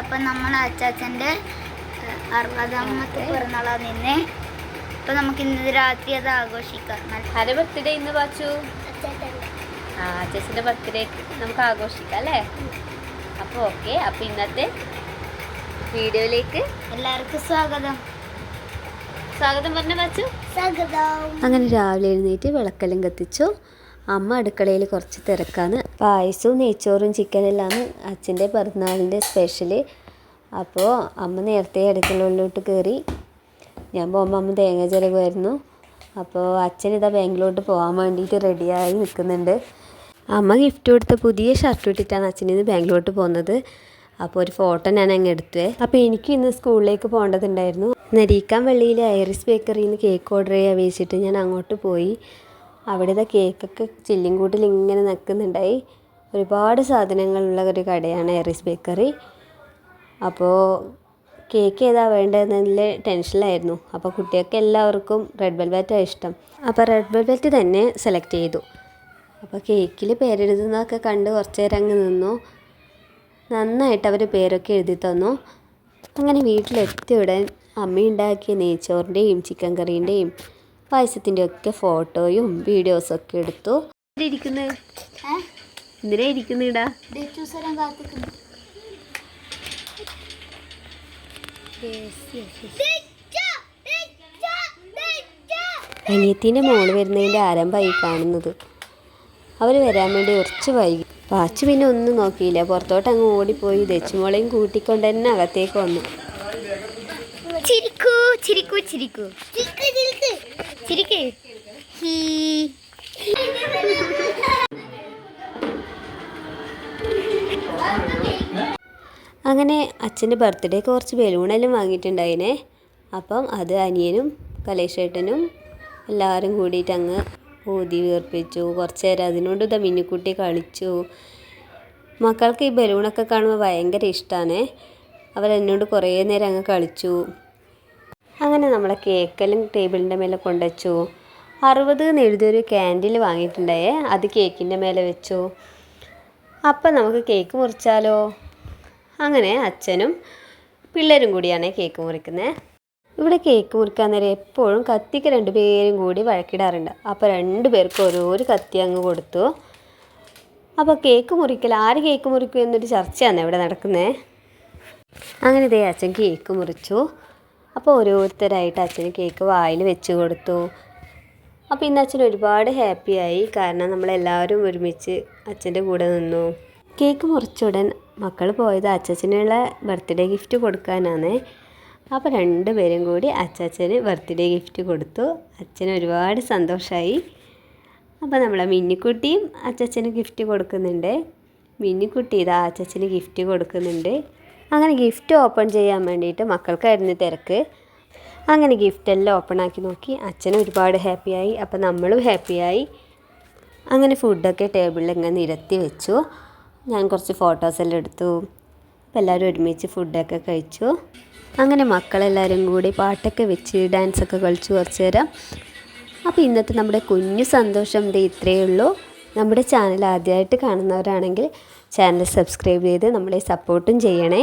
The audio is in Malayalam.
അപ്പം നമ്മൾ അച്ചാച്ചന്റെ അറുപതാമത്തെ പിറന്നാളാണ് ഇന്ന് അപ്പം നമുക്ക് ഇന്ന് രാത്രി അത് ആഘോഷിക്കാം. ആരെ ബർത്ത്ഡേ ഇന്ന് വാച്ചു ആ അച്ചാച്ചന്റെ ബർത്ത്ഡേ നമുക്ക് ആഘോഷിക്കാം അല്ലേ? അപ്പോൾ ഓക്കെ അപ്പോൾ ഇന്നത്തെ വീഡിയോയിലേക്ക് എല്ലാവർക്കും സ്വാഗതം. സ്വാഗതം പറഞ്ഞ വാച്ചു സ്വാഗതം. അങ്ങനെ രാവിലെ എഴുന്നേറ്റ് വിളക്കെല്ലാം കത്തിച്ചു. അമ്മ അടുക്കളയിൽ കുറച്ച് തിരക്കാണ്. പായസവും നെയ്ച്ചോറും ചിക്കനെല്ലാം അച്ഛന്റെ പിറന്നാളിന്റെ സ്പെഷ്യൽ അപ്പോൾ അമ്മ നേരത്തെ അടുക്കളയിലോട്ട് കയറി. ഞാൻ പോകുമ്പോൾ അമ്മ തേങ്ങ ചിലവായിരുന്നു അപ്പോൾ അച്ഛൻ ഇതാ ബാങ്കിലോട്ട് പോകാൻ വേണ്ടിയിട്ട് റെഡിയായി നിൽക്കുന്നുണ്ട്. അമ്മ ഗിഫ്റ്റ് കൊടുത്ത പുതിയ ഷർട്ട് ഇട്ടിട്ടാണ് അച്ഛൻ ഇന്ന് ബാങ്കിലോട്ട് പോകുന്നത്. അപ്പോൾ ഒരു ഫോട്ടോ ഞാൻ അങ്ങ് എടുത്തേ അപ്പോൾ എനിക്ക് ഇന്ന് സ്കൂളിലേക്ക് പോകേണ്ടതുണ്ടായിരുന്നു. നരീക്കാൻ വെള്ളിയിലെ ഐറിസ് ബേക്കറിയിൽ നിന്ന് കേക്ക് ഓർഡർ ചെയ്യാൻ വെച്ചിട്ട് ഞാൻ അങ്ങോട്ട് പോയി. അവിടുത്തെ കേക്കൊക്കെ ചില്ലിൻ കൂട്ടിൽ ഇങ്ങനെ നിൽക്കുന്നുണ്ടായി ഒരുപാട് സാധനങ്ങളുള്ള ഒരു കടയാണ് ഐറിസ് ബേക്കറി. അപ്പോൾ കേക്ക് ഏതാ വേണ്ടതെന്നതിൽ ടെൻഷനിലായിരുന്നു അപ്പോൾ കുട്ടികൾക്ക് എല്ലാവർക്കും റെഡ് വെൽവെറ്റാണ് ഇഷ്ടം. അപ്പോൾ റെഡ് വെൽവെറ്റ് തന്നെ സെലക്ട് ചെയ്തു. അപ്പോൾ കേക്കിൽ പേരെഴുതുന്നതൊക്കെ കണ്ട് കുറച്ച് നേരം അങ്ങ് നിന്നു. നന്നായിട്ട് അവർ പേരൊക്കെ എഴുതി തന്നു. അങ്ങനെ വീട്ടിലെത്തിയ ഉടൻ അമ്മ ഉണ്ടാക്കിയ നെയ്ച്ചോറിന്റെയും ചിക്കൻ കറീന്റെയും പായസത്തിന്റെ ഒക്കെ ഫോട്ടോയും വീഡിയോസൊക്കെ എടുത്തു. ഇരിക്കുന്നത് എന്തിനാ ഇരിക്കുന്നിടാ? ചൂസരം കാത്തിക്കുന്നു. അനിയത്തിന്റെ മോൾ വരുന്നതിന്റെ ആരംഭമായി കാണുന്നത്. അവർ വരാൻ വേണ്ടി കുറച്ച് വൈകി. പാച്ചു പിന്നെ ഒന്നും നോക്കിയില്ല. പുറത്തോട്ട് അങ്ങ് ഓടിപ്പോയി ദച്ചുമോളെയും കൂട്ടിക്കൊണ്ട് തന്നെ അകത്തേക്ക് വന്നു. ചിരിക്കൂ ചിരിക്കൂ. ചിരിക്കൂ അങ്ങനെ അച്ഛന്റെ ബർത്ത്ഡേക്ക് കുറച്ച് ബലൂണെല്ലാം വാങ്ങിയിട്ടുണ്ടായിനെ. അപ്പം അത് അനിയനും കലേഷേട്ടനും എല്ലാവരും കൂടിയിട്ട് അങ്ങ് ഊതി വീർപ്പിച്ചു. കുറച്ച് നേരം അതിനോട് ഇതാ മിന്നിക്കുട്ടി കളിച്ചു. മക്കൾക്ക് ഈ ബലൂണൊക്കെ കാണുമ്പോൾ ഭയങ്കര ഇഷ്ടമാണ് അവരെന്നോട് കുറേ നേരം അങ്ങ് കളിച്ചു. അങ്ങനെ നമ്മളെ കേക്കെല്ലാം ടേബിളിന്റെ മേലെ കൊണ്ടുവച്ചു. അറുപത് എന്ന് എഴുതിയൊരു ക്യാൻഡിൽ വാങ്ങിയിട്ടുണ്ടായേ അത് കേക്കിന്റെ മേലെ വെച്ചു. അപ്പം നമുക്ക് കേക്ക് മുറിച്ചാലോ? അങ്ങനെ അച്ഛനും പിള്ളേരും കൂടിയാണ് കേക്ക് മുറിക്കുന്നത് ഇവിടെ കേക്ക് മുറിക്കാൻ നേരം എപ്പോഴും കത്തിക്ക് രണ്ടുപേരും കൂടി വഴക്കിടാറുണ്ട്. അപ്പോൾ രണ്ട് പേർക്കും ഓരോരു കത്തി അങ്ങ് കൊടുത്തു. അപ്പോൾ കേക്ക് മുറിക്കൽ ആര് കേക്ക് മുറിക്കും എന്നൊരു ചർച്ചയാണ് ഇവിടെ നടക്കുന്നത് അങ്ങനെ ഇതേ അച്ഛൻ കേക്ക് മുറിച്ചു. അപ്പോൾ ഓരോരുത്തരായിട്ട് അച്ഛന് കേക്ക് വായിൽ വെച്ച് കൊടുത്തു. അപ്പോൾ ഇന്ന് അച്ഛൻ ഒരുപാട് ഹാപ്പിയായി കാരണം നമ്മളെല്ലാവരും ഒരുമിച്ച് അച്ഛന്റെ കൂടെ നിന്നു. കേക്ക് മുറിച്ചുടൻ മക്കൾ പോയത് അച്ഛച്ചനുള്ള ബർത്ത്ഡേ ഗിഫ്റ്റ് കൊടുക്കാനാണ്. അപ്പോൾ രണ്ടുപേരും കൂടി അച്ചാച്ചന് ബർത്ത്ഡേ ഗിഫ്റ്റ് കൊടുത്തു. അച്ഛന് ഒരുപാട് സന്തോഷമായി അപ്പോൾ നമ്മളെ മിന്നിക്കുട്ടിയും അച്ചച്ചന് ഗിഫ്റ്റ് കൊടുക്കുന്നുണ്ട്. മിന്നിക്കുട്ടി ഇതാ അച്ചച്ചന് ഗിഫ്റ്റ് കൊടുക്കുന്നുണ്ട്. അങ്ങനെ ഗിഫ്റ്റ് ഓപ്പൺ ചെയ്യാൻ വേണ്ടിയിട്ട് മക്കൾക്കായിരുന്നു തിരക്ക്. അങ്ങനെ ഗിഫ്റ്റ് എല്ലാം ഓപ്പൺ ആക്കി നോക്കി. അച്ഛനും ഒരുപാട് ഹാപ്പിയായി അപ്പോൾ നമ്മളും ഹാപ്പിയായി അങ്ങനെ ഫുഡൊക്കെ ടേബിളിൽ ഇങ്ങനെ നിരത്തി വെച്ചു. ഞാൻ കുറച്ച് ഫോട്ടോസെല്ലാം എടുത്തു. അപ്പോൾ എല്ലാവരും ഒരുമിച്ച് ഫുഡൊക്കെ കഴിച്ചു. അങ്ങനെ മക്കളെല്ലാവരും കൂടി പാട്ടൊക്കെ വെച്ച് ഡാൻസൊക്കെ കളിച്ചു കുറച്ച് നേരം. അപ്പോൾ ഇന്നത്തെ നമ്മുടെ കുഞ്ഞു സന്തോഷം ഇത് ഇത്രയേ ഉള്ളൂ. നമ്മുടെ ചാനൽ ആദ്യമായിട്ട് കാണുന്നവരാണെങ്കിൽ ചാനൽ സബ്സ്ക്രൈബ് ചെയ്ത് നമ്മളെ സപ്പോർട്ടും ചെയ്യണേ.